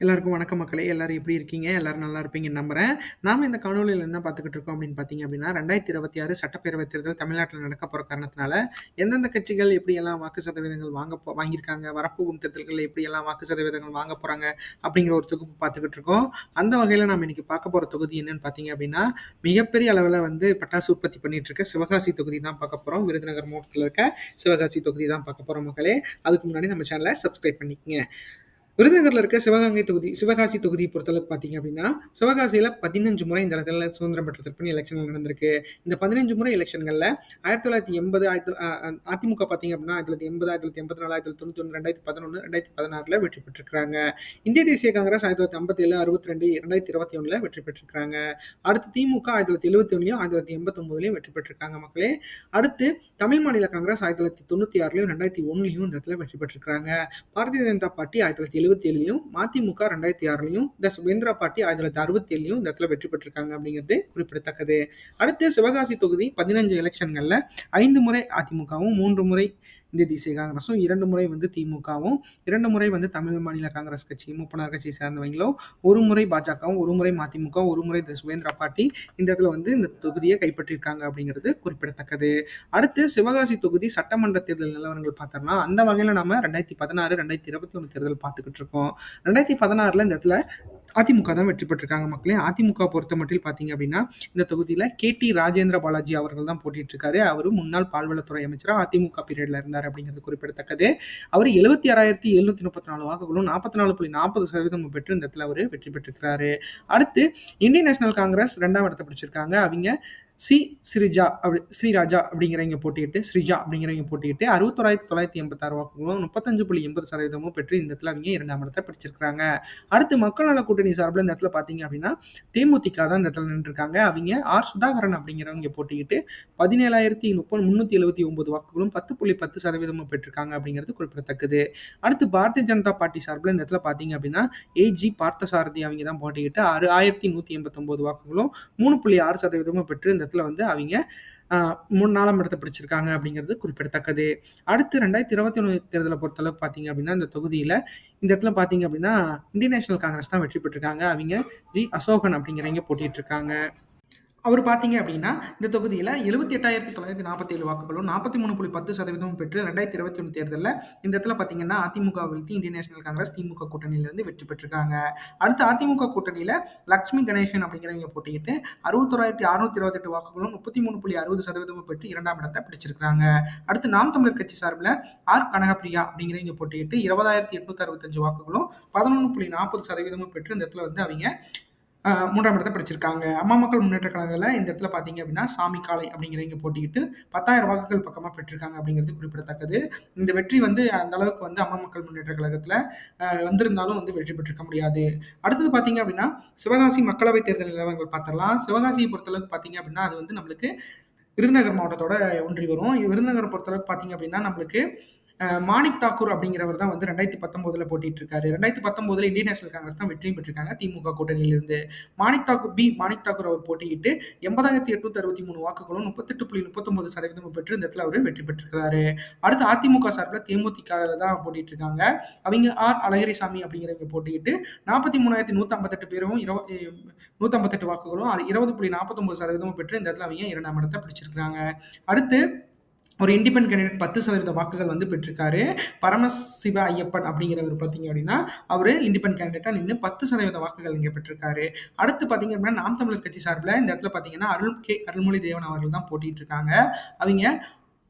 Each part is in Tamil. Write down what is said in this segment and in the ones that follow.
எல்லாருக்கும் வணக்கம் மக்களே. எல்லாரும் எப்படி இருக்கீங்க? எல்லாரும் நல்லா இருப்பீங்கன்னு நம்புறேன். நாம இந்த காணொலியில் என்ன பார்த்துக்கிட்டு இருக்கோம் அப்படின்னு பார்த்தீங்க அப்படின்னா ரெண்டாயிரத்தி இருபத்தி ஆறு சட்டப்பேரவை தேர்தல் தமிழ்நாட்டில் நடக்க போகிற காரணத்தினால எந்தெந்த கட்சிகள் எப்படியெல்லாம் வாக்கு சதவீதங்கள் வாங்க போ வாங்கியிருக்காங்க வரப்போகும் தேர்தல்களில் எப்படியெல்லாம் வாக்கு சதவீதங்கள் வாங்க போகிறாங்க அப்படிங்கிற ஒரு தொகுப்பு பார்த்துக்கிட்டு இருக்கோம். அந்த வகையில் நம்ம இன்னைக்கு பார்க்க போகிற தொகுதி என்னன்னு பார்த்தீங்க அப்படின்னா மிகப்பெரிய அளவில் வந்து பட்டாசு உற்பத்தி பண்ணிட்டு இருக்க சிவகாசி தொகுதி தான் பார்க்க போகிறோம் விருதுநகர் மாவட்டத்தில் இருக்க சிவகாசி தொகுதி தான் பார்க்க போகிறோம் மக்களே. அதுக்கு முன்னாடி நம்ம சேனலை சப்ஸ்கிரைப் பண்ணிக்கங்க. விருதுநகர்ல இருக்க சிவகங்கை தொகுதி சிவகாசி தொகுதி பொறுத்தளவுக்கு பார்த்தீங்க அப்படின்னா சிவகாசியில் பதினஞ்சு முறை இந்த இடத்துல சுதந்திரம் பெற்றதற்கு திருப்பணி எலெக்ஷன்கள் நடந்திருக்கு. இந்த பதினஞ்சு முறை எலெக்ஷன்களில் ஆயிரத்தி தொள்ளாயிரத்தி எண்பது ஆயிரத்தி அதிமுக பார்த்தீங்க அப்படின்னா ஆயிரத்தி தொள்ளாயிரத்தி எண்பது ஆயிரத்தி தொள்ளாயிரத்தி எண்பத்தி நாலு ஆயிரத்தி தொள்ளாயிரத்தி தொண்ணூற்றி ஒன்று ரெண்டாயிரத்தி பதினொன்று ரெண்டாயிரத்தி பதினாறில் வெற்றி பெற்றிருக்காங்க இந்திய தேசிய காங்கிரஸ் ஆயிரத்தி தொள்ளாயிரத்தி ஐம்பத்தி ஏழு அறுபத்தி ரெண்டு ரெண்டாயிரத்தி இருபத்தி ஒன்றில் வெற்றி பெற்றிருக்காங்க அடுத்து திமுக ஆயிரத்தி தொள்ளாயிரத்தி எழுபத்தி ஒன்றுலையும் ஆயிரத்தி தொள்ளாயிரத்தி எண்பத்தொம்பதுலையும் வெற்றி பெற்றிருக்காங்க மக்களே. அடுத்து தமிழ் மாநில காங்கிரஸ் ஆயிரத்தி தொள்ளாயிரத்தி தொண்ணூற்றி ஆறுலையும் ரெண்டாயிரத்தி ஒன்றுலையும் இந்த இடத்துல வெற்றி பெற்றிருக்காங்க பாரதிய ஜனதா பார்ட்டி ஆயிரத்தி தொள்ளாயிரத்தி எழுபத்தி ஏழுலையும் மதிமுக ரெண்டாயிரத்தி ஆறுலையும் இந்த சுபேந்திரா பார்ட்டி ஆயிரத்தி தொள்ளாயிரத்தி அறுபத்தி ஏழுலையும் இந்த இடத்துல வெற்றி பெற்றிருக்காங்க அப்படிங்கிறது குறிப்பிடத்தக்கது. அடுத்து சிவகாசி தொகுதி பதினஞ்சு எலெக்ஷன்களில் ஐந்து முறை அதிமுகவும் மூன்று முறை இந்திய தேசிய காங்கிரஸும் இரண்டு முறை வந்து திமுகவும் இரண்டு முறை வந்து தமிழ் மாநில காங்கிரஸ் கட்சி மூப்பனார் கட்சியை சார்ந்தவங்களும் ஒரு முறை பாஜகவும் ஒரு முறை மதிமுக ஒரு முறை சுவேந்திரா பாட்டி இந்த இடத்துல வந்து இந்த தொகுதியை கைப்பற்றியிருக்காங்க அப்படிங்கிறது குறிப்பிடத்தக்கது. அடுத்து சிவகாசி தொகுதி சட்டமன்ற தேர்தல் நிலவரங்கள் பார்த்தோம்னா அந்த வகையில் நம்ம ரெண்டாயிரத்தி பதினாறு ரெண்டாயிரத்தி இருபத்தி ஒன்று தேர்தல் பார்த்துக்கிட்டு இருக்கோம். ரெண்டாயிரத்தி பதினாறுல இந்த இடத்துல அதிமுக தான் வெற்றி பெற்றிருக்காங்க மக்களே. அதிமுக பொறுத்த மட்டும் பார்த்தீங்க அப்படின்னா இந்த தொகுதியில் கே டி ராஜேந்திர பாலாஜி அவர்கள் தான் போட்டிட்டு இருக்காரு அவர் முன்னாள் பால்வளத்துறை அமைச்சராக அதிமுக பீரியட்ல இருந்தார். அப்படிங்கிறது குறிப்பிடத்தக்கது. அவர் எழுபத்தி ஆறாயிரத்தி எழுநூத்தி முப்பத்தி நாலு வாக்குகளும் நாற்பத்தி நாலு புள்ளி நாற்பது சதவீதம் பெற்று இந்த இடத்துல அவர் வெற்றி பெற்றிருக்கிறாரு. அடுத்து இந்தியன் நேஷனல் காங்கிரஸ் ரெண்டாம் இடத்தை பிடிச்சிருக்காங்க. அவங்க சி ஸ்ரீஜா அப்படி ஸ்ரீராஜா அப்படிங்கிறவங்க போட்டிட்டு ஸ்ரீஜா அப்படிங்கிறவங்க போட்டிட்டு அறுபத்தொராயிரத்தி தொள்ளாயிரத்தி எண்பத்தாறு வாக்குகளும் முப்பத்தஞ்சு புள்ளி எண்பது சதவீதமும் பெற்று இந்த இடத்துல அவங்க இரண்டாம் இடத்தை பிடிச்சிருக்காங்க அடுத்து மக்கள் நல கூட்டணி சார்பில் இந்த இடத்துல பார்த்தீங்க அப்படின்னா தேமுதிக தான் இந்த இடத்துல நின்றுருக்காங்க. அவங்க ஆர் சுதாகரன் அப்படிங்கிறவங்க போட்டிக்கிட்டு பதினேழாயிரத்தி முப்பது முந்நூற்றி எழுபத்தி ஒன்பது வாக்குகளும் பத்து புள்ளி பத்து சதவீதமும் பெற்றிருக்காங்க அப்படிங்கிறது குறிப்பிடத்தக்கது. அடுத்து பாரதிய ஜனதா பார்ட்டி சார்பில் இந்த இடத்துல பார்த்தீங்க அப்படின்னா ஏஜி பார்த்தசாரதி அவங்க தான் போட்டிக்கிட்டு ஆறு ஆயிரத்தி நூற்றி எண்பத்தொம்போது வாக்குகளும் மூணு புள்ளி ஆறு சதவீதமும் பெற்று இந்த இடத்துல வந்து அவங்க மூணு நாலாம் இடத்தை பிடிச்சிருக்காங்க அப்படிங்கிறது குறிப்பிடத்தக்கது. அடுத்து ரெண்டாயிரத்தி இருபத்தி ஒன்று தேர்தலை பொறுத்தளவுக்கு பார்த்தீங்க அப்படின்னா இந்த தொகுதியில் இந்த இடத்துல பார்த்தீங்க அப்படின்னா இந்தியன் நேஷனல் காங்கிரஸ் தான் வெற்றி பெற்றிருக்காங்க. அவங்க ஜி அசோகன் அப்படிங்கிறவங்க போட்டிட்டு இருக்காங்க அவர் பார்த்தீங்க அப்படின்னா இந்த தொகுதியில் எழுபத்தி எட்டாயிரத்தி தொள்ளாயிரத்தி நாற்பத்தி ஏழு வாக்குகளும் நாற்பத்தி மூணு புள்ளி பத்து சதவீதமும் பெற்று ரெண்டாயிரத்தி இருபத்தி ஒன்று தேர்தலில் இந்த இடத்துல பார்த்தீங்கன்னா அதிமுக வீழ்த்தி இந்தியன் நேஷனல் காங்கிரஸ் திமுக கூட்டணியிலிருந்து வெற்றி பெற்றிருக்காங்க. அடுத்து அதிமுக கூட்டணியில் லக்ஷ்மி கணேசன் அப்படிங்கிறவங்க போட்டிக்கிட்டு அறுபத்தொராயிரத்தி அறுநூத்தி இருபத்தெட்டு வாக்குகளும் முப்பத்தி மூணு புள்ளி அறுபது சதவீதமும் பெற்று இரண்டாம் இடத்தை பிடிச்சிருக்காங்க அடுத்து நாம் தமிழர் கட்சி சார்பில் ஆர். கனகப்பிரியா அப்படிங்கிறவங்க போட்டிக்கிட்டு இருபதாயிரத்தி எட்நூத்தி அறுபத்தஞ்சு வாக்குகளும் பதினொன்று புள்ளி நாற்பது சதவீதமும் பெற்று இந்த இடத்துல வந்து அவங்க மூன்றாம் இடத்தை படிச்சிருக்காங்க. அம்மா மக்கள் முன்னேற்ற கழகத்தில் இந்த இடத்துல பார்த்தீங்க அப்படின்னா சாமி காலை அப்படிங்கிறவங்க போட்டிக்கிட்டு பத்தாயிரம் வாக்குகள் பக்கமாக பெற்றிருக்காங்க அப்படிங்கிறது குறிப்பிடத்தக்கது. இந்த வெற்றி வந்து அந்த அளவுக்கு வந்து அம்மா மக்கள் முன்னேற்ற கழகத்தில் வந்திருந்தாலும் வந்து வெற்றி பெற்றிருக்க முடியாது. அடுத்தது பார்த்தீங்க அப்படின்னா சிவகாசி மக்களவை தேர்தல் நிலவரங்கள் பார்த்துடலாம். சிவகாசியை பொறுத்தளவுக்கு பார்த்தீங்க அப்படின்னா அது வந்து நம்மளுக்கு விருதுநகர் மாவட்டத்தோட ஒன்றி வரும். விருதுநகர் பொறுத்தளவுக்கு பார்த்தீங்க அப்படின்னா நம்மளுக்கு மாணிக் தாக்கூர் அப்படிங்கிறவர் தான் வந்து ரெண்டாயிரத்தி பத்தொன்பதுல போட்டிட்டு இருக்காரு ரெண்டாயிரத்தி பத்தொன்பதுல இந்தியன் நேஷனல் காங்கிரஸ் தான் வெற்றியும் பெற்றிருக்காங்க. திமுக கூட்டணியிலிருந்து மாணிக் தாக்கூர் பி மாணிக் தாக்கூர் அவர் போட்டியிட்டு எண்பதாயிரத்தி எட்நூத்தி அறுபத்தி மூணு வாக்குகளும் முப்பத்தெட்டு புள்ளி முப்பத்தொன்பது சதவீதம் பெற்று இந்த இடத்துல அவர் வெற்றி பெற்றிருக்கிறாரு. அடுத்து அதிமுக சார்பில் தேமுதிக தான் போட்டிட்டு இருக்காங்க அவங்க ஆர் அழகிரிசாமி அப்படிங்கிறவங்க போட்டியிட்டு நாற்பத்தி மூணாயிரத்தி நூத்தி ஐம்பத்தெட்டு பேரும் இருபது நூற்றம்பத்தெட்டு வாக்குகளும் இருபது புள்ளி நாற்பத்தொன்பது சதவீதமும் பெற்று இந்த இடத்துல அவங்க இரண்டாம் இடத்தை பிடிச்சிருக்கிறாங்க. அடுத்து ஒரு இண்டிபெண்ட் கேண்டிடேட் பத்து சதவீத வாக்குகள் வந்து பெற்றிருக்காரு. பரமசிவ ஐயப்பன் அப்படிங்கிறவர் பார்த்தீங்க அப்படின்னா அவர் இண்டிபெண்ட் கேண்டிடேட்டாக நின்று பத்து சதவீத வாக்குகள் இங்கே பெற்றிருக்காரு. அடுத்து பார்த்தீங்க அப்படின்னா நாம் தமிழர் கட்சி சார்பில் இந்த இடத்துல பார்த்தீங்கன்னா அருள் கே அருள்மொழி தேவன் அவர்கள் தான் போட்டிட்டு இருக்காங்க. அவங்க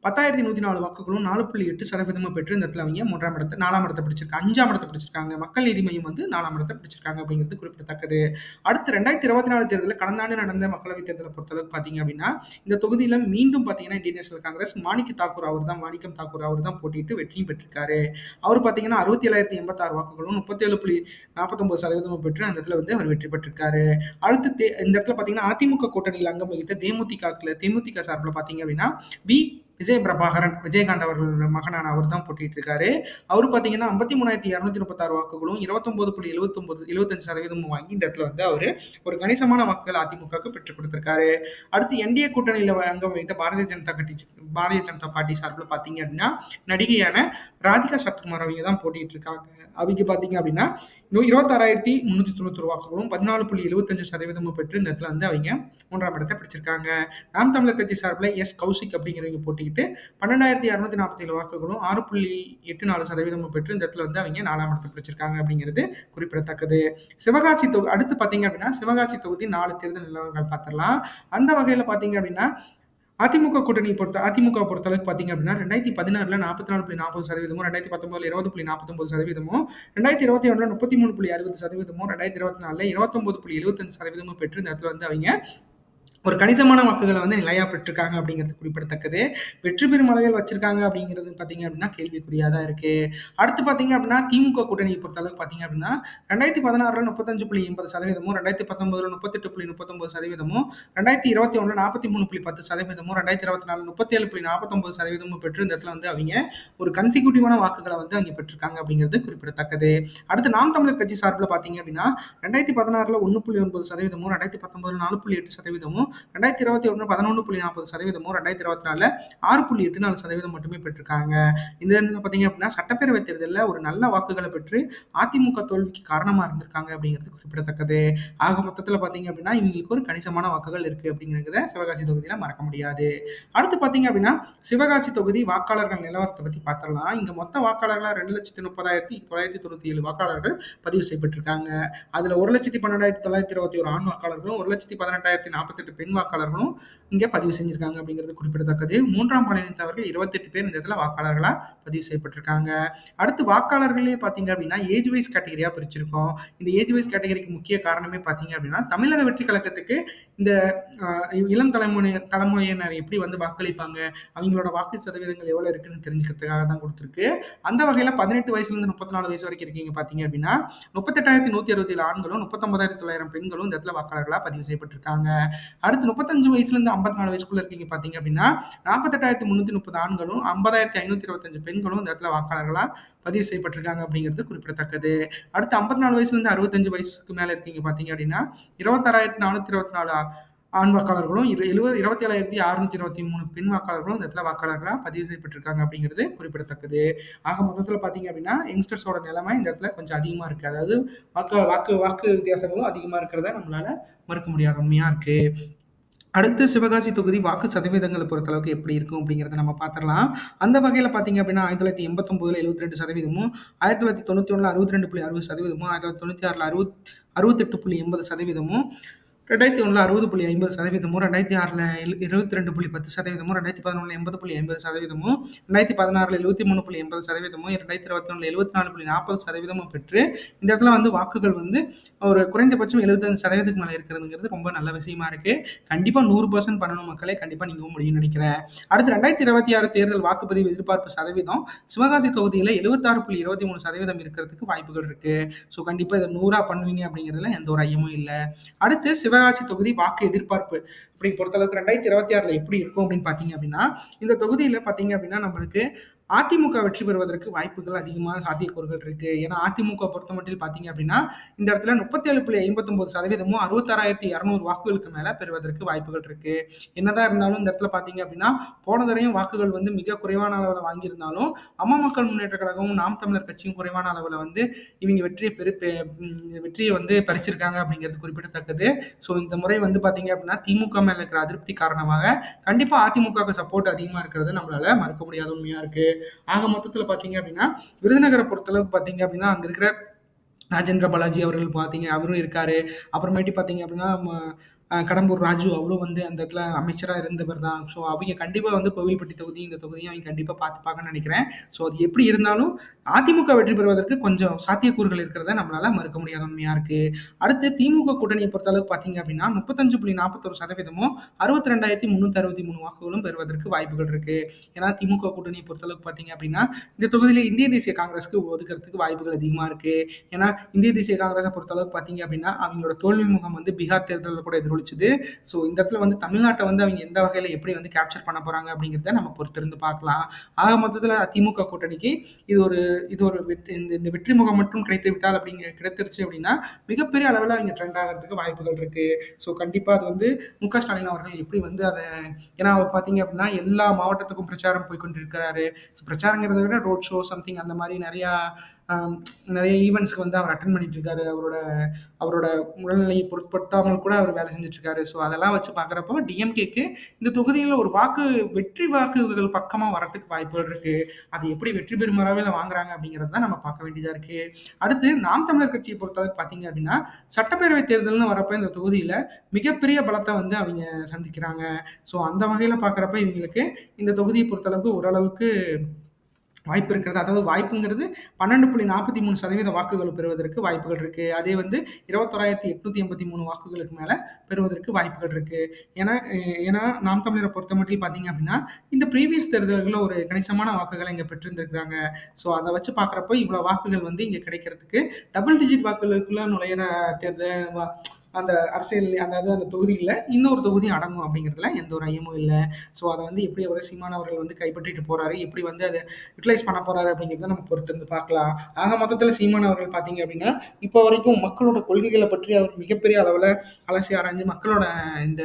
பத்தாயிரத்தி நூற்றி நாலு வாக்குகளும் நாலு புள்ளி எட்டு சதவீதமும் பெற்று இந்த இடத்துல அவங்க மூன்றாம் இடத்தை நாலாம் இடத்தை பிடிச்சிருக்காங்க. அஞ்சாம் இடத்தை பிடிச்சிருக்காங்க. மக்கள் நீதி மையம் வந்து நாலாம் இடத்தை பிடிச்சிருக்காங்க அப்படிங்கிறது குறிப்பிடத்தக்கது. அடுத்து ரெண்டாயிரத்தி இருபத்தி நாலு தேர்தலில் கடந்த ஆண்டு நடந்த மக்களவைத் தேர்தலை பொறுத்தளவுக்கு பார்த்தீங்க அப்படின்னா இந்த தொகுதியில் மீண்டும் பார்த்தீங்கன்னா இந்திய நேஷனல் காங்கிரஸ் மாணிக்க தாக்கூர் அவர் தான் மாணிக்கம் தாக்கூர் அவர் தான் போட்டிட்டு வெற்றியும் பெற்றிருக்காரு. அவர் பார்த்தீங்கன்னா அறுபத்தி ஏழாயிரத்தி எண்பத்தாறு வாக்குகளும் முப்பத்தேழு புள்ளி நாற்பத்தொம்பது சதவீதமும் பெற்று அந்த இடத்துல வந்து அவர் வெற்றி பெற்றிருக்காரு. அடுத்து இந்த இடத்துல பார்த்தீங்கன்னா அதிமுக கூட்டணியில் அங்கம் வகித்த தேமுதிக தேமுதிக சார்பில் பார்த்தீங்க அப்படின்னா பி விஜய் பிரபாகரன் விஜயகாந்த் அவர்கள் மகனான அவர் தான் போட்டிட்டு இருக்காரு அவர் பார்த்தீங்கன்னா ஐம்பத்தி மூணாயிரத்தி இரநூத்தி முப்பத்தாறு வாக்குகளும் இருபத்தொன்பது புள்ளி எழுபத்தொன்பது எழுபத்தஞ்சு சதவீதமும் வாங்கி இந்த இடத்துல வந்து அவர் ஒரு கணிசமான வாக்குகள் அதிமுகவுக்கு பெற்றுக் கொடுத்திருக்காரு. அடுத்து என்டிஏ கூட்டணியில் அங்கம் வைத்த பாரதிய ஜனதா கட்சி பாரதிய ஜனதா பார்ட்டி சார்பில் பார்த்தீங்க அப்படின்னா நடிகையான ராதிகா சத்குமார் அவங்க தான் போட்டிட்டு இருக்காங்க அவங்க பார்த்தீங்க அப்படின்னா இன்னும் இருபத்தாறாயிரத்தி முந்நூற்றி தொண்ணூத்தொரு வாக்குகளும் பதினாலு புள்ளி எழுபத்தஞ்சு சதவீதமும் பெற்று இந்த இடத்துல வந்து அவங்க மூன்றாம் இடத்தை பிடிச்சிருக்காங்க. நாம் தமிழர் கட்சி சார்பில் எஸ் கௌசிக் அப்படிங்கிறவங்க போட்டிக்கிட்டு பன்னெண்டாயிரத்தி இரநூத்தி நாற்பத்தி ஏழு வாக்குகளும் ஆறு புள்ளி எட்டு நாலு சதவீதமும் பெற்று இந்த இடத்துல வந்து அவங்க நாலாம் இடத்தை பிடிச்சிருக்காங்க அப்படிங்கிறது குறிப்பிடத்தக்கது. சிவகாசி தொகுதி அடுத்து பார்த்தீங்க அப்படின்னா சிவகாசி தொகுதி நாலு தேர்தல் நிலவரங்கள் பார்த்துடலாம். அந்த வகையில் பார்த்தீங்க அப்படின்னா அதிமுக கூட்டணி பொறுத்த அதிமுக பொறுத்தளவுக்கு பார்த்தீங்க அப்படின்னா ரெண்டாயிரத்தி பதினாறுல நாற்பத்தி நாலு புள்ளி நாற்பது சதவீதமும் ரெண்டாயிரத்தி பத்தொன்பதுல இருபது புள்ளி நாற்பத்தொம்பது சதவீதமும் ரெண்டாயிரத்தி இருபத்தி ஒன்றில் முப்பத்தி மூணு புள்ளி அறுபது சதவீதமும் ரெண்டாயிரத்தி இருபத்தி நாலில் இருபத்தொம்பது புள்ளி எழுபத்தஞ்சு சதவீதமும் பெற்று இந்த இடத்துல வந்து அவங்க ஒரு கணிசமான வாக்குகளை வந்து நிலையா பெற்றிருக்காங்க அப்படிங்கிறது குறிப்பிடத்தக்கது. வெற்றி பெறும் அளவில் வச்சிருக்காங்க அப்படிங்கிறது பார்த்தீங்க அப்படின்னா கேள்விக்குறியாக தான் இருக்கு. அடுத்து பார்த்தீங்க அப்படின்னா திமுக கூட்டணியை பொறுத்தளவுக்கு பார்த்தீங்க அப்படின்னா ரெண்டாயிரத்தி பதினாறுல முப்பத்தஞ்சு புள்ளி எண்பது சதவீதமும் ரெண்டாயிரத்தி பத்தொன்பதுல முப்பத்தெட்டு புள்ளி முப்பத்தொன்பது சதவீதமும் ரெண்டாயிரத்தி இருபத்தி ஒன்றுல நாற்பத்தி மூணு புள்ளி பத்து சதவீதமும் ரெண்டாயிரத்தி இருபத்தி நாலு முப்பத்தி ஏழு புள்ளி நாற்பத்தொன்பது சதவீதமும் பெற்று இந்த இடத்துல வந்து அவங்க ஒரு கன்சிக்யூட்டிவான வாக்குகளை வந்து அவங்க பெற்றிருக்காங்க அப்படிங்கிறது குறிப்பிடத்தக்கது. அடுத்து நாம் தமிழர் கட்சி சார்பில் பார்த்தீங்க அப்படின்னா ரெண்டாயிரத்தி பதினாறுல ஒன்று புள்ளி ஒன்பது சதவீதமும் ரெண்டாயிரத்தி பத்தொன்பதுல நாலு புள்ளி எட்டு சதவீதமும் ரெண்டாயிரத்தி இருபத்தி ஒன்று பதினொன்று புள்ளி நாற்பது சதவீதமும் ரெண்டாயிரத்தி இருபத்தி நாலில் ஆறு புள்ளி எட்டு நாலு சதவீதம் மட்டுமே பெற்றிருக்காங்க. இந்த பார்த்தீங்க அப்படின்னா சட்டப்பேரவை தேர்தலில் ஒரு நல்ல வாக்குகளை பெற்று அதிமுக தோல்விக்கு காரணமாக இருந்திருக்காங்க அப்படிங்கிறது குறிப்பிடத்தக்கது. ஆக மொத்தத்தில் பார்த்தீங்க அப்படின்னா இவங்களுக்கு ஒரு கணிசமான வாக்குகள் இருக்குது அப்படிங்கிறத சிவகாசி தொகுதியில் மறக்க முடியாது. அடுத்து பார்த்தீங்க அப்படின்னா சிவகாசி தொகுதி வாக்காளர்கள் நிலவரத்தை பற்றி பார்த்துடலாம். இங்கே மொத்த வாக்காளர்களாக ரெண்டு லட்சத்தி முப்பதாயிரத்தி தொள்ளாயிரத்தி தொண்ணூற்றி ஏழு வாக்காளர்கள் பதிவு செய்யப்பட்டிருக்காங்க. அதில் ஒரு லட்சத்தி பன்னெண்டாயிரத்தி தொள்ளாயிரத்தி இருபத்தி ஒரு ஆண் வாக்காளர்களும் ஒரு லட்சத்தி பதினெட்டாயிரத்தி நாற்பத்தெட்டு பெண் வாக்காளர்களும் இங்கே பதிவு செஞ்சிருக்காங்க அப்படிங்கிறது குறிப்பிடத்தக்கது. மூன்றாம் பாலினத்தவர்கள் இருபத்தெட்டு பேர் இந்த இடத்துல வாக்காளர்களாக பதிவு செய்யப்பட்டிருக்காங்க. அடுத்து வாக்காளர்களே பார்த்தீங்க அப்படின்னா ஏஜ் வைஸ் கேட்டகரியாக பிரிச்சிருக்கோம். இந்த ஏஜ் வைஸ் கேட்டகரிக்கு முக்கிய காரணமே பார்த்தீங்க அப்படின்னா தமிழக வெற்றி கழகத்துக்கு இந்த இளம் தலைமுறை தலைமுறையினர் எப்படி வந்து வாக்களிப்பாங்க? அவங்களோட வாக்கு சதவீதங்கள் எவ்வளோ இருக்குன்னு தெரிஞ்சுக்கிறதுக்காக தான் கொடுத்துருக்கு. அந்த வகையில் பதினெட்டு வயசுலேருந்து முப்பத்தி நாலு வயசு வரைக்கும் இருக்கீங்க பார்த்தீங்க அப்படின்னா முப்பத்தெட்டாயிரத்தி நூற்றி அறுபத்தி ஏழு ஆண்களும் முப்பத்தொன்பதாயிரத்தி தொள்ளாயிரம் பெண்களும் இந்த இடத்துல வாக்காளர்களாக பதிவு செய்யப்பட்டிருக்காங்க. அடுத்து முப்பத்தஞ்சு வயசுலேருந்து ஐம்பத்தி நாலு வயசுக்குள்ள இருக்கீங்க பார்த்தீங்க அப்படின்னா நாற்பத்தெட்டாயிரத்தி முந்நூற்றி முப்பது ஆண்களும் ஐம்பதாயிரத்தி ஐநூற்றி இருபத்தஞ்சு பெண்களும் இந்த இடத்துல வாக்காளர்களாக பதிவு செய்யப்பட்டிருக்காங்க அப்படிங்கிறது குறிப்பிடத்தக்கது. அடுத்து ஐம்பத்தி நாலு வயசுலேருந்து அறுபத்தஞ்சு வயசுக்கு மேலே இருக்கீங்க பார்த்தீங்க அப்படின்னா இருபத்தாறாயிரத்தி நானூற்றி இருபத்தி நாலு ஆண் வாக்காளர்களும் இரு எழுபது இருபத்தி ஏழாயிரத்தி அறுநூத்தி இருபத்தி மூணு பெண் வாக்காளர்களும் இந்த இடத்துல வாக்காளர்களாக பதிவு செய்யப்பட்டிருக்காங்க அப்படிங்கிறது குறிப்பிடத்தக்கது. ஆக மொத்தத்தில் பார்த்தீங்க அப்படின்னா யங்ஸ்டர்ஸோட நிலைமை இந்த இடத்துல கொஞ்சம் அதிகமாக இருக்குது அதாவது வாக்கு வாக்கு வாக்கு வித்தியாசங்களும் அதிகமாக இருக்கிறத நம்மளால மறுக்க முடியாத உண்மையாக இருக்குது அடுத்து சிவகாசி தொகுதி வாக்கு சதவீதங்களை பொறுத்தளவுக்கு எப்படி இருக்கும் அப்படிங்கிறத நம்ம பார்த்துடலாம். அந்த வகையில் பார்த்தீங்க அப்படின்னா ஆயிரத்தி தொள்ளாயிரத்தி எண்பத்தொம்போதில் எழுபத்தி ரெண்டு சதவீதமும் ஆயிரத்தி தொள்ளாயிரத்தி தொண்ணூற்றி ஒன்றில் அறுபத்தி ரெண்டு புள்ளி அறுபது சதவீதமும் ஆயிரத்தி தொள்ளாயிரத்தி தொண்ணூற்றி ஆறில் அறுபத் அறுபத்தெட்டு புள்ளி எண்பது சதவீதமும் ரெண்டாயிரத்தி ஒன்றில் அறுபது புள்ளி ஐம்பது சதவீதமும் ரெண்டாயிரத்தி ஆறில் இருபத்தி ரெண்டு புள்ளி பத்து சதவீதமும் ரெண்டாயிரத்தி பதினொன்றில் எண்பது புள்ளி ஐம்பது சதவீதமும் ரெண்டாயிரத்தி பதினாறில் எழுபத்தி மூணு புள்ளி எண்பது சதவீதமும் ரெண்டாயிரத்தி இருபத்தி ஒன்றில் எழுபத்தி நாலு புள்ளி நாற்பது சதவீதமும் பெற்று இந்த இடத்துல வந்து வாக்குகள் வந்து ஒரு குறைஞ்சபட்சம் எழுபத்தஞ்சு சதவீதத்துக்கு மேலே இருக்கிறதுங்கிறது ரொம்ப நல்ல விஷயமா இருக்குது கண்டிப்பாக நூறு பர்சன்ட் பண்ணணும் மக்களே கண்டிப்பாக நீங்கள் முடியும்னு நினைக்கிறேன். அடுத்து ரெண்டாயிரத்தி இருபத்தி ஆறு தேர்தல் வாக்குப்பதிவு எதிர்பார்ப்பு சதவீதம் சிவகாசி தொகுதியில் எழுபத்தாறு புள்ளி இருபத்தி மூணு சதவீதம் இருக்கிறதுக்கு வாய்ப்புகள் இருக்குது ஸோ கண்டிப்பாக இதை நூறாக பண்ணுவீங்க அப்படிங்கிறதுல எந்த ஒரு ஐயமும் இல்லை. அடுத்து சிவ சிவகாசி தொகுதி வாக்கு எதிர்பார்ப்பு. அப்படி பொறுத்தளவுக்கு ரெண்டாயிரத்தி இருபத்தி ஆறில் எப்படி இருக்கும் அப்படின்னு பார்த்தீங்க அப்படின்னா இந்த தொகுதியில் பார்த்தீங்க அப்படின்னா நம்மளுக்கு அதிமுக வெற்றி பெறுவதற்கு வாய்ப்புகள் அதிகமான சாத்தியக்கூறுகள் இருக்கு. ஏன்னா அதிமுக பொறுத்த மட்டும் பார்த்தீங்க அப்படின்னா இந்த இடத்துல முப்பத்தேழு புள்ளி ஐம்பத்தொன்பது சதவீதமும் அறுபத்தாறாயிரத்தி இரநூறு வாக்குகளுக்கு மேலே பெறுவதற்கு வாய்ப்புகள் இருக்கு. என்னதான் இருந்தாலும் இந்த இடத்துல பார்த்தீங்க அப்படின்னா போன தரையும் வாக்குகள் வந்து மிக குறைவான அளவில் வாங்கியிருந்தாலும் அம்மா மக்கள் முன்னேற்ற கழகமும் நாம் தமிழர் கட்சியும் குறைவான அளவில் வந்து இவங்க வெற்றியை பெரு வெற்றியை வந்து பறிச்சிருக்காங்க அப்படிங்கிறது குறிப்பிடத்தக்கது. ஸோ இந்த முறை வந்து பார்த்தீங்க அப்படின்னா திமுக மேலே இருக்கிற அதிருப்தி காரணமாக கண்டிப்பாக அதிமுகவுக்கு சப்போர்ட் அதிகமாக இருக்கிறது நம்மளால மறுக்க முடியாத உண்மையாக இருக்கு. ஆக மொத்தத்தில் பார்த்தீங்க அப்படின்னா விருதுநகரை பொறுத்தளவுக்கு பார்த்தீங்க அப்படின்னா அங்கே இருக்கிற ராஜேந்திர பாலாஜி அவர்கள் பார்த்தீங்க அவரும் இருக்காரு. அப்புறமேட்டு பார்த்தீங்க அப்படின்னா கடம்பூர் ராஜு அவரும் வந்து அந்த இடத்துல அமைச்சராக இருந்தவர் தான். ஸோ அவங்க கண்டிப்பாக வந்து கோவில்பட்டி தொகுதி இந்த தொகுதியும் அவங்க கண்டிப்பாக பார்த்துப்பாங்கன்னு நினைக்கிறேன். ஸோ அது எப்படி இருந்தாலும் அதிமுக வெற்றி பெறுவதற்கு கொஞ்சம் சாத்தியக்கூறுகள் இருக்கிறத நம்மளால மறுக்க முடியாத உண்மையாக இருக்குது அடுத்து திமுக கூட்டணியை பொறுத்தளவுக்கு பார்த்தீங்க அப்படின்னா முப்பத்தஞ்சு புள்ளி நாற்பத்தொரு சதவீதமும் அறுபத்தி ரெண்டாயிரத்தி முந்நூற்றி அறுபத்தி மூணு வாக்குகளும் பெறுவதற்கு வாய்ப்புகள் இருக்குது ஏன்னா திமுக கூட்டணியை பொறுத்தளவுக்கு பார்த்தீங்க அப்படின்னா இந்த தொகுதியில் இந்திய தேசிய காங்கிரஸ்க்கு ஒதுக்கிறதுக்கு வாய்ப்புகள் அதிகமாக இருக்குது ஏன்னா இந்திய தேசிய காங்கிரஸை பொறுத்தளவுக்கு பார்த்தீங்க அப்படின்னா அவங்களோட தோல்வி முகம் வந்து பீகார் தேர்தலில் கூட எதிர்கொள்ள முடிச்சுது. ஸோ இந்த இடத்துல வந்து தமிழ்நாட்டை வந்து அவங்க எந்த வகையில் எப்படி வந்து கேப்சர் பண்ண போகிறாங்க அப்படிங்கிறத நம்ம பொறுத்திருந்து பார்க்கலாம். ஆக மொத்தத்தில் அதிமுக கூட்டணிக்கு இது ஒரு இது ஒரு வெற்றி இந்த வெற்றி முகம் மட்டும் கிடைத்து விட்டால் அப்படிங்க கிடைத்திருச்சு அப்படின்னா மிகப்பெரிய அளவில் அவங்க ட்ரெண்ட் ஆகிறதுக்கு வாய்ப்புகள் இருக்குது ஸோ கண்டிப்பாக அது வந்து மு க ஸ்டாலின் அவர்கள் எப்படி வந்து அதை ஏன்னா அவர் பார்த்தீங்க அப்படின்னா எல்லா மாவட்டத்துக்கும் பிரச்சாரம் போய் கொண்டிருக்கிறாரு. ஸோ பிரச்சாரங்கிறத விட ரோட் ஷோ சம்திங் அந்த மாதிரி நிறையா நிறைய ஈவெண்ட்ஸ்க்கு வந்து அவர் அட்டன் பண்ணிட்டு இருக்காரு. அவரோட அவரோட உடல்நிலையை பொருட்படுத்தாமல் கூட அவர் வேலை செஞ்சுட்டு இருக்காரு ஸோ அதெல்லாம் வச்சு பார்க்குறப்போ டிஎம்கேக்கு இந்த தொகுதியில் ஒரு வாக்கு வெற்றி வாக்குகள் பக்கமாக வரத்துக்கு வாய்ப்புகள் இருக்கு. அது எப்படி வெற்றி பெறும் அளவில் வாங்குறாங்க அப்படிங்கிறது தான் நம்ம பார்க்க வேண்டியதாக இருக்கு. அடுத்து நாம் தமிழர் கட்சியை பொறுத்தவரைக்கும் பார்த்தீங்க அப்படின்னா சட்டப்பேரவை தேர்தல்னு வரப்போ இந்த தொகுதியில் மிகப்பெரிய பலத்தை வந்து அவங்க சந்திக்கிறாங்க. ஸோ அந்த வகையில் பார்க்குறப்ப இவங்களுக்கு இந்த தொகுதியை பொறுத்தளவுக்கு ஓரளவுக்கு வாய்ப்பு இருக்கிறது. அதாவது வாய்ப்புங்கிறது பன்னெண்டு புள்ளி நாற்பத்தி மூணு சதவீத வாக்குகள் பெறுவதற்கு வாய்ப்புகள் இருக்குது அதே வந்து இருபத்தொராயிரத்தி எட்நூற்றி எண்பத்தி மூணு வாக்குகளுக்கு மேலே பெறுவதற்கு வாய்ப்புகள் இருக்குது ஏன்னா ஏன்னா நாம் தமிழரை பொறுத்த மட்டும் பார்த்தீங்க அப்படின்னா இந்த ப்ரீவியஸ் தேர்தல்களில் ஒரு கணிசமான வாக்குகளை இங்கே பெற்றிருந்திருக்கிறாங்க. ஸோ அதை வச்சு பார்க்குறப்போ இவ்வளோ வாக்குகள் வந்து இங்கே கிடைக்கிறதுக்கு டபுள் டிஜிட் வாக்குகளுக்குள்ள நுழையிற தேர்தல் அந்த அரசியல் அதாவது அந்த தொகுதியில் இன்னொரு தொகுதி அடங்கும் அப்படிங்கிறதுல எந்த ஒரு ஐயமும் இல்லை. ஸோ அதை வந்து எப்படி அவர் சீமான் அவர்கள் வந்து கைப்பற்றிட்டு போறாரு எப்படி வந்து அதை யூட்டிலைஸ் பண்ண போறாரு அப்படிங்கிறத நம்ம பொறுத்திருந்து பார்க்கலாம். ஆக மொத்தத்தில் சீமான் அவர்கள் பார்த்தீங்க அப்படின்னா இப்போ வரைக்கும் மக்களோட கொள்கைகளை பற்றி அவர் மிகப்பெரிய அளவில் அலசி ஆராய்ஞ்சு மக்களோட இந்த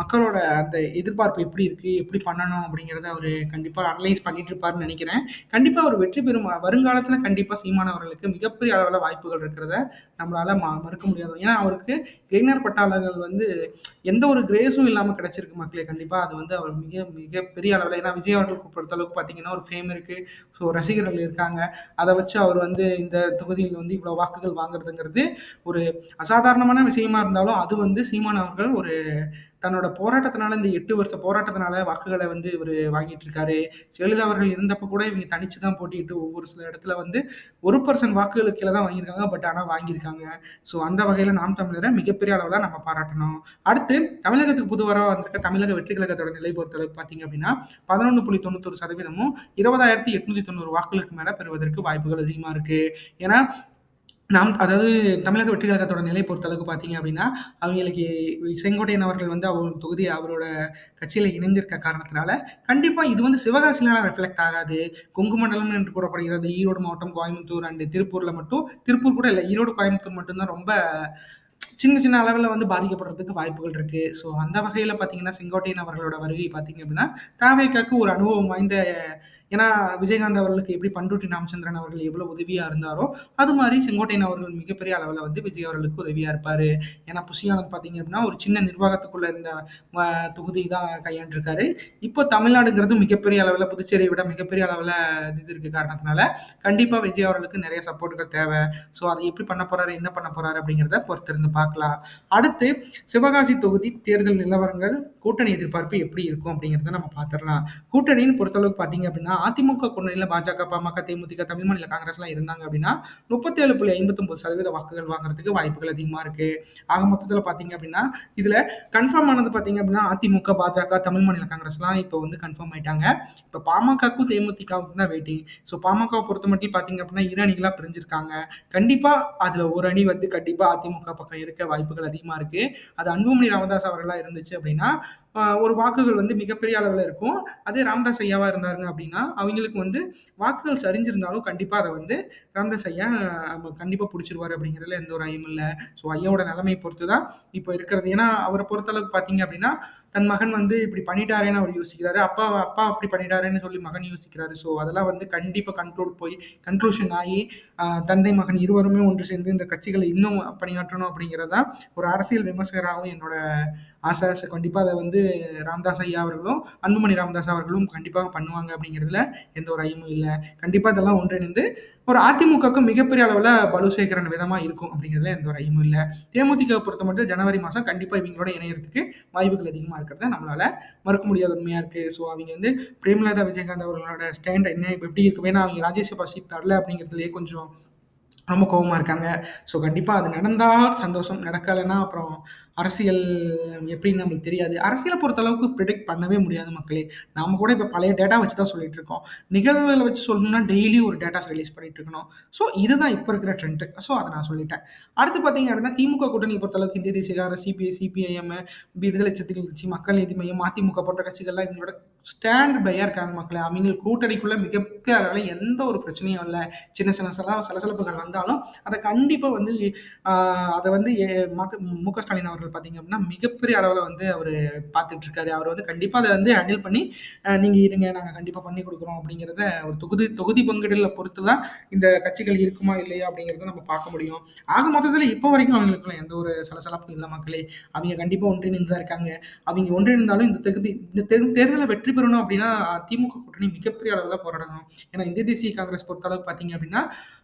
மக்களோட அந்த எதிர்பார்ப்பு எப்படி இருக்கு எப்படி பண்ணணும் அப்படிங்கிறத அவர் கண்டிப்பாக அனலைஸ் பண்ணிட்டு இருப்பாருன்னு நினைக்கிறேன். கண்டிப்பாக அவர் வெற்றி பெறும் வருங்காலத்தில் கண்டிப்பாக சீமான் அவர்களுக்கு மிகப்பெரிய அளவில் வாய்ப்புகள் இருக்கிறத நம்மளால் ம மறுக்க முடியாது. ஏன்னா அவருக்கு இளைஞர் பட்டாளர்கள் வந்து எந்த ஒரு கிரேஸும் இல்லாமல் கிடைச்சிருக்கு மக்களே. கண்டிப்பாக அது வந்து அவர் மிக மிக பெரிய அளவில் ஏன்னா விஜய் அவர்களுக்கு பொறுத்தளவுக்கு பார்த்தீங்கன்னா ஒரு ஃபேம் இருக்குது ஸோ ரசிகர்கள் இருக்காங்க. அதை வச்சு அவர் வந்து இந்த தொகுதியில் வந்து இவ்வளோ வாக்குகள் வாங்குறதுங்கிறது ஒரு அசாதாரணமான விஷயமா இருந்தாலும் அது வந்து சீமான் அவர்கள் ஒரு தன்னோட போராட்டத்தினால இந்த எட்டு வருஷ போராட்டத்தினால வாக்குகளை வந்து இவர் வாங்கிட்டு இருக்காரு. ஜெயலலிதா அவர்கள் இருந்தப்ப கூட இவங்க தனிச்சு தான் போட்டிட்டு ஒவ்வொரு சில இடத்துல வந்து ஒரு பர்சன்ட் வாக்குகளுக்கு கீழே தான் வாங்கியிருக்காங்க பட் ஆனால் வாங்கியிருக்காங்க. ஸோ அந்த வகையில் நாம் தமிழரை மிகப்பெரிய அளவில் நம்ம பாராட்டணும். அடுத்து தமிழகத்துக்கு புதுவராக வந்திருக்க தமிழக வெற்றி கழகத்தோட நிலை பொறுத்தளவுக்கு பார்த்தீங்க அப்படின்னா பதினொன்று புள்ளி தொண்ணூத்தொரு சதவீதமும் இருபதாயிரத்தி எட்நூத்தி தொண்ணூறு வாக்குகளுக்கு மேலே பெறுவதற்கு வாய்ப்புகள் அதிகமாக இருக்கு. ஏன்னா நாம் அதாவது தமிழக வெற்றி கழகத்தோட நிலை பொறுத்தளவுக்கு பார்த்தீங்க அப்படின்னா அவங்களுக்கு செங்கோட்டையன் அவர்கள் வந்து அவர் தொகுதி அவரோட கட்சியில் இணைந்திருக்க காரணத்தினால கண்டிப்பாக இது வந்து சிவகாசியில ரெஃப்ளெக்ட் ஆகாது. கொங்கு மண்டலம் என்று கூறப்படுகிறது. ஈரோடு மாவட்டம் கோயம்புத்தூர் அண்ட் திருப்பூரில் மட்டும் திருப்பூர் கூட இல்லை ஈரோடு கோயம்புத்தூர் மட்டும்தான் ரொம்ப சின்ன சின்ன அளவில் வந்து பாதிக்கப்படுறதுக்கு வாய்ப்புகள் இருக்குது ஸோ அந்த வகையில் பார்த்தீங்கன்னா செங்கோட்டையன் அவர்களோட வருகை பார்த்தீங்க அப்படின்னா தாவேக்காக்கு ஒரு அனுபவம் வாய்ந்த ஏன்னா விஜயகாந்த் அவர்களுக்கு எப்படி பண்ருட்டி ராமச்சந்திரன் அவர்கள் எவ்வளோ உதவியாக இருந்தாரோ அது மாதிரி செங்கோட்டையன் அவர்கள் மிகப்பெரிய அளவில் வந்து விஜய் அவர்களுக்கு உதவியாக இருப்பார். ஏன்னா புஷியானந்த் பார்த்தீங்க அப்படின்னா ஒரு சின்ன நிர்வாகத்துக்குள்ள இருந்த தொகுதி தான் கையாண்டிருக்காரு. இப்போ தமிழ்நாடுங்கிறது மிகப்பெரிய அளவில் புதுச்சேரியை விட மிகப்பெரிய அளவில் இது இருக்கு காரணத்தினால கண்டிப்பாக விஜய் அவர்களுக்கு நிறைய சப்போர்ட்டுகள் தேவை. ஸோ அதை எப்படி பண்ண போறாரு என்ன பண்ண போறாரு அப்படிங்கிறத பொறுத்திருந்து பார்க்கலாம். அடுத்து சிவகாசி தொகுதி தேர்தல் நிலவரங்கள் கூட்டணி எதிர்பார்ப்பு எப்படி இருக்கும் அப்படிங்கிறத நம்ம பார்த்துடலாம். கூட்டணின்னு பொறுத்தளவுக்கு பார்த்தீங்க அப்படின்னா அதிமுக கூட்டணியில் பாஜக பாமக தேமுதிக தமிழ் மாநில காங்கிரஸ்லாம் இருந்தாங்க அப்படின்னா முப்பத்தேழு புள்ளி ஐம்பத்தொம்பது சதவீத வாக்குகள் வாங்குறதுக்கு வாய்ப்புகள் அதிகமாக இருக்கு. ஆக மொத்தத்தில் பார்த்தீங்க அப்படின்னா இதில் கன்ஃபார்ம் ஆனது பார்த்தீங்க அப்படின்னா அதிமுக பாஜக தமிழ் மாநில காங்கிரஸ்லாம் இப்போ வந்து கன்ஃபார்ம் ஆயிட்டாங்க. இப்போ பாமகக்கும் தேமுதிகவுக்கும் தான் வெயிட்டிங் ஸோ பாமகவை பொறுத்த மட்டும் பார்த்தீங்க அப்படின்னா இரு அணிகளாக பிரிஞ்சிருக்காங்க. கண்டிப்பாக அதில் ஒரு அணி வந்து கண்டிப்பாக அதிமுக பக்கம் இருக்க வாய்ப்புகள் அதிகமாக இருக்குது அது அன்புமணி ராமதாஸ் அவர்களாக இருந்துச்சு அப்படின்னா ஒரு வாக்குகள் வந்து மிகப்பெரிய அளவில் இருக்கும். அதே ராமதாஸ் ஐயாவாக இருந்தாருங்க அப்படின்னா அவங்களுக்கு வந்து வாக்குகள் சரிஞ்சிருந்தாலும் கண்டிப்பாக அதை வந்து ராமதாஸ் ஐயா கண்டிப்பாக பிடிச்சிருவாரு அப்படிங்கிறதுல எந்த ஒரு ஐயம் இல்லை. ஸோ ஐயாவோட நிலைமையை பொறுத்து தான் இப்போ இருக்கிறது. ஏன்னா அவரை பொறுத்தளவுக்கு பார்த்தீங்க அப்படின்னா தன் மகன் வந்து இப்படி பண்ணிட்டாரேன்னு அவர் யோசிக்கிறாரு. அப்பா அப்பா அப்படி பண்ணிட்டாரேன்னு சொல்லி மகன் யோசிக்கிறாரு. ஸோ அதெல்லாம் வந்து கண்டிப்பாக கண்ட்ரோல் போய் கன்க்ளூஷன் ஆகி தந்தை மகன் இருவருமே ஒன்று சேர்ந்து இந்த கட்சிகளை இன்னும் பணியாற்றணும் அப்படிங்கிறதா ஒரு அரசியல் விமர்சகராகவும் என்னோட ஆசை. ஆசை கண்டிப்பாக அதை வந்து ராம்தாஸ் ஐயா அவர்களும் அன்புமணி ராமதாஸ் அவர்களும் கண்டிப்பாக பண்ணுவாங்க அப்படிங்கிறதுல எந்த ஒரு ஐயமும் இல்லை. கண்டிப்பாக இதெல்லாம் ஒன்றிணைந்து ஒரு அதிமுகவுக்கு மிகப்பெரிய அளவில் பலு சேர்க்கிற விதமாக இருக்கும் அப்படிங்கிறதுல எந்த ஒரு ஐயமும் இல்லை. தேமுதிக பொறுத்த மட்டும் ஜனவரி மாதம் கண்டிப்பாக இவங்களோட இணையறதுக்கு வாய்ப்புகள் அதிகமாக இருக்கிறத நம்மளால் மறுக்க முடியாத உண்மையாக இருக்குது ஸோ அவங்க வந்து பிரேமலதா விஜயகாந்த் அவர்களோட ஸ்டாண்ட் என்ன இப்போ எப்படி இருக்கு? ஏன்னா அவங்க ராஜ்யசபா சீட் தரல அப்படிங்கிறதுலேயே கொஞ்சம் ரொம்ப கோவமாக இருக்காங்க. ஸோ கண்டிப்பாக அது நடந்தால் சந்தோஷம் நடக்கலைன்னா அப்புறம் அரசியல் எப்படின்னு நம்மளுக்கு தெரியாது. அரசியலை பொறுத்தளவுக்கு ப்ரிடிக்ட் பண்ணவே முடியாது மக்களே. நாம கூட இப்போ பழைய டேட்டா வச்சு தான் சொல்லிட்டு இருக்கோம். நிகழ்வுகளை வச்சு சொல்லணும்னா டெய்லி ஒரு டேட்டாஸ் ரிலீஸ் பண்ணிட்டு இருக்கணும். ஸோ இதுதான் இப்போ இருக்கிற ட்ரெண்ட் ஸோ அதை நான் சொல்லிட்டேன். அடுத்து பார்த்தீங்க அப்படின்னா திமுக கூட்டணி பொறுத்தளவுக்கு இந்திய தேசிய காங்கிரஸ் சிபிஐ சிபிஐஎம் விடுதலை சிறுத்தைகள் கட்சி மக்கள் நீதி மையம் அதிமுக போன்ற கட்சிகள்லாம் எங்களோட ஸ்டாண்ட் பையாக இருக்காங்க மக்களே. அவங்க கூட்டணிக்குள்ளே மிகப்பெரிய அளவில் எந்த ஒரு பிரச்சனையும் இல்லை. சின்ன சின்ன சில சலசலப்புகள் வந்தாலும் அதை கண்டிப்பாக வந்து அதை வந்து ஏ- மக- மு க ஸ்டாலின் அவர்கள் பார்த்தீங்க அப்படின்னா மிகப்பெரிய அளவில் வந்து அவர் பார்த்துட்டு இருக்காரு அவர் வந்து கண்டிப்பாக அதை வந்து ஹேண்டில் பண்ணி நீங்கள் இருங்க நாங்கள் கண்டிப்பாக பண்ணி கொடுக்குறோம் அப்படிங்கிறத ஒரு தொகுதி தொகுதி பங்கிடல பொறுத்து தான் இந்த கட்சிகள் இருக்குமா இல்லையா அப்படிங்கிறத நம்ம பார்க்க முடியும். ஆக மொத்தத்தில் இப்போ வரைக்கும் அவங்களுக்குலாம் எந்த ஒரு சலசலப்பும் இல்லை மக்களே. அவங்க கண்டிப்பாக ஒன்றிணைந்து தான் இருக்காங்க. அவங்க ஒன்றிணைந்தாலும் இந்த தொகுதி இந்த தேர் தேர்தலை வெற்றி பெறணும் அப்படின்னா திமுக கூட்டணி மிகப்பெரிய அளவில் போராடணும். ஏன்னா இந்திய தேசிய காங்கிரஸ் பொறுத்தளவுக்கு பார்த்தீங்க அப்படின்னா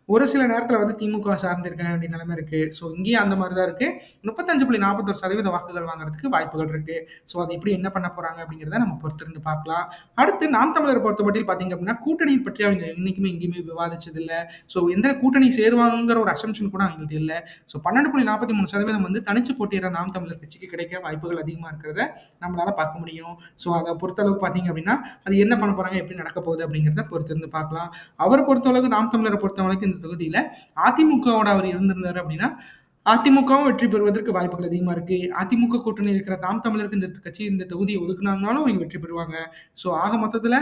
ஒரு சில நேரத்தில் வந்து திமுக சார்ந்திருக்க வேண்டிய நிலைமை இருக்குது ஸோ இங்கேயும் அந்த மாதிரி தான் இருக்குது முப்பத்தஞ்சு புள்ளி நாற்பத்தொரு சதவீத வாக்குகள் வாங்குறதுக்கு வாய்ப்புகள் இருக்குது ஸோ அது எப்படி என்ன பண்ண போகிறாங்க அப்படிங்கிறத நம்ம பொறுத்திருந்து பார்க்கலாம். அடுத்து நாம் தமிழர் பொறுத்த மட்டும் பார்த்தீங்க அப்படின்னா கூட்டணியை பற்றி அவங்க இன்றைக்குமே எங்கேயுமே விவாதிச்சது இல்லை ஸோ எந்த கூட்டணி சேருவாங்கிற ஒரு அசம்ஷன் கூட அவங்கள்ட்ட இல்லை. ஸோ பன்னெண்டு புள்ளி நாற்பத்தி மூணு சதவீதம் வந்து தனிச்சு போட்டியிட நாம் தமிழர் கட்சிக்கு கிடைக்க வாய்ப்புகள் அதிகமாக இருக்கிறத நம்மளால் பார்க்க முடியும். ஸோ அதை பொறுத்தளவுக்கு பார்த்தீங்க அப்படின்னா அது என்ன பண்ண போகிறாங்க எப்படி நடக்க போகுது அப்படிங்கிறத பொறுத்திருந்து பார்க்கலாம். அவரை பொறுத்தளவுக்கு நாம் தமிழரை பொறுத்தவரைக்கும் இந்த தொகுதியில அதிமுகவோட அவர் இருந்திருந்தார் அப்படின்னா அதிமுகவும் வெற்றி பெறுவதற்கு வாய்ப்புகள் அதிகமாக இருக்கு. அதிமுக கூட்டணி இருக்கிற தாம் தமிழருக்கு இந்த கட்சி இந்த தொகுதியை ஒதுக்குனாங்கனாலும் அவங்க வெற்றி பெறுவாங்க. ஸோ ஆக மொத்தத்தில்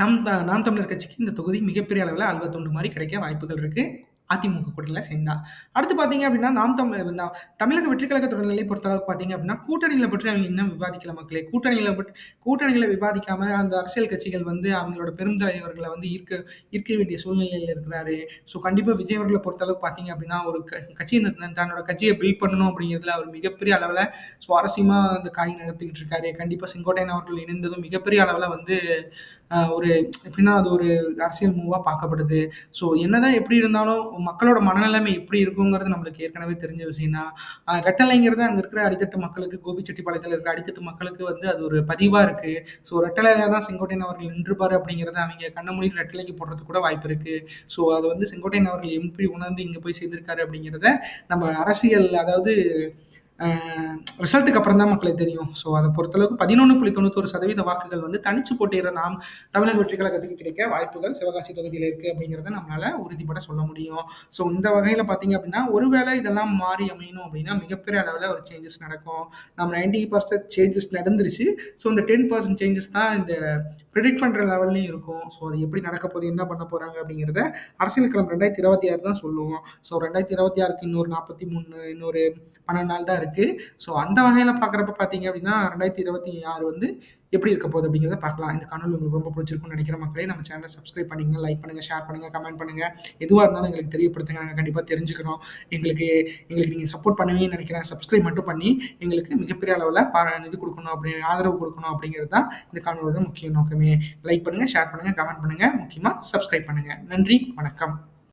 நாம் நாம் தமிழர் கட்சிக்கு இந்த தொகுதி மிகப்பெரிய அளவில் அல்வா தொண்டு மாதிரி கிடைக்க வாய்ப்புகள் இருக்கு. அதிமுக கூட்டணியில் சேர்ந்தா. அடுத்து பார்த்தீங்க அப்படின்னா நாம் தமிழ் தான் தமிழக வெற்றி கழகத்தோட நிலை பொறுத்தளவுக்கு பார்த்தீங்க அப்படின்னா கூட்டணிகளை பற்றி அவங்க இன்னும் விவாதிக்கல மக்களே? கூட்டணிகளை பற்றி கூட்டணிகளை விவாதிக்காம அந்த அரசியல் கட்சிகள் வந்து அவங்களோட பெரும் தலைவர்களை வந்து ஈர்க்க ஈர்க்க வேண்டிய சூழ்நிலையில் இருக்கிறாரு. ஸோ கண்டிப்பாக விஜய் அவர்களை பொறுத்தளவுக்கு பார்த்தீங்க அப்படின்னா ஒரு க- கட்சி இந்த தன்னோட கட்சியை பில்ட் பண்ணணும் அப்படிங்கிறதுல அவர் மிகப்பெரிய அளவில் சுவாரஸ்யமாக அந்த காய் நகர்த்திக்கிட்டு இருக்காரு. கண்டிப்பாக செங்கோட்டையன் அவர்கள் இணைந்ததும் மிகப்பெரிய அளவில் வந்து ஒரு எப்படின்னா அது ஒரு அரசியல் மூவாக பார்க்கப்படுது. ஸோ என்னதான் எப்படி இருந்தாலும் மக்களோட மனநிலைமை எப்படி இருக்குங்கிறது நம்மளுக்கு ஏற்கனவே தெரிஞ்ச விஷயம் தான். ரெட்டலைங்கிறது அங்கே இருக்கிற அடித்தட்டு மக்களுக்கு கோபிச்செட்டிப்பாளையத்தில் இருக்கிற அடித்தட்டு மக்களுக்கு வந்து அது ஒரு பதிவாக இருக்குது ஸோ ரெட்டலையில தான் செங்கோட்டையன் அவர்கள் நின்றுப்பார் அப்படிங்கிறத அவங்க கண்ண மூடி ரெட்டலைக்கு போடுறதுக்கு கூட வாய்ப்பு இருக்குது ஸோ அதை வந்து செங்கோட்டையன் அவர்கள் எப்படி உணர்ந்து இங்கே போய் சேர்ந்திருக்காரு அப்படிங்கிறத நம்ம அரசியல் அதாவது ரிசல்ட்டுக்கு அப்புறம் தான் மக்களுக்கு தெரியும். ஸோ அதை பொறுத்தளவுக்கு பதினொன்று புள்ளி தொண்ணூத்தொரு சதவீத வாக்குகள் வந்து தனிச்சு போட்டியிட நாம் தமிழக வெற்றி கழகத்துக்கு கிடைக்க வாய்ப்புகள் சிவகாசி தொகுதியில் இருக்குது அப்படிங்கிறத நம்மளால் உறுதிப்பட சொல்ல முடியும். ஸோ இந்த வகையில் பார்த்தீங்க அப்படின்னா ஒருவேளை இதெல்லாம் மாறி அமையணும் அப்படின்னா மிகப்பெரிய அளவில் ஒரு சேஞ்சஸ் நடக்கும். நம்ம நைன்டி பர்சன்ட் சேஞ்சஸ் நடந்துருச்சு. ஸோ இந்த டென் பர்சன்ட் சேஞ்சஸ் தான் இந்த ப்ரிடிக்ட் பண்ணுற லெவல்லையும் இருக்கும். ஸோ அது எப்படி நடக்க போகுது என்ன பண்ண போகிறாங்க அப்படிங்கிறத அரசியல் கிளம்பு ரெண்டாயிரத்தி இருபத்தி ஆறு தான் சொல்லுவோம் ஸோ ரெண்டாயிரத்தி இருபத்தி ஆறுக்கு இன்னொரு நாற்பத்தி மூணு இன்னொரு பன்னெண்டு நாள் தான் இருக்குது ஸோ அந்த வகையில் பார்க்குறப்ப பார்த்தீங்க அப்படின்னா ரெண்டாயிரத்தி இருபத்தி ஆறு வந்து எப்படி இருக்க போகுது அப்படிங்கிறத பார்க்கலாம் இந்த கனல் உங்களுக்கு ரொம்ப பிடிச்சிருக்கும்னு நினைக்கிற மக்களே நம்ம சேனலை சப்ஸ்கிரைப் பண்ணுங்க லைக் பண்ணுங்கள் ஷேர் பண்ணுங்கள் கமெண்ட் பண்ணுங்கள் எதுவாக இருந்தாலும் எங்களுக்கு தெரியப்படுத்துங்க. நாங்கள் கண்டிப்பாக தெரிஞ்சுக்கிறோம். எங்களுக்கு எங்களுக்கு நீங்கள் சப்போர்ட் பண்ணுவீங்கன்னு நினைக்கிறேன். சப்ஸ்கிரைப் மட்டும் பண்ணி எங்களுக்கு மிகப்பெரிய அளவில் பா இது கொடுக்கணும் அப்படி ஆதரவு கொடுக்கணும் அப்படிங்கிறது தான் இந்த காணொலியோட முக்கிய நோக்கமே. லைக் பண்ணுங்கள் ஷேர் பண்ணுங்கள் கமெண்ட் பண்ணுங்கள் முக்கியமாக சப்ஸ்கிரைப் பண்ணுங்கள் நன்றி வணக்கம்.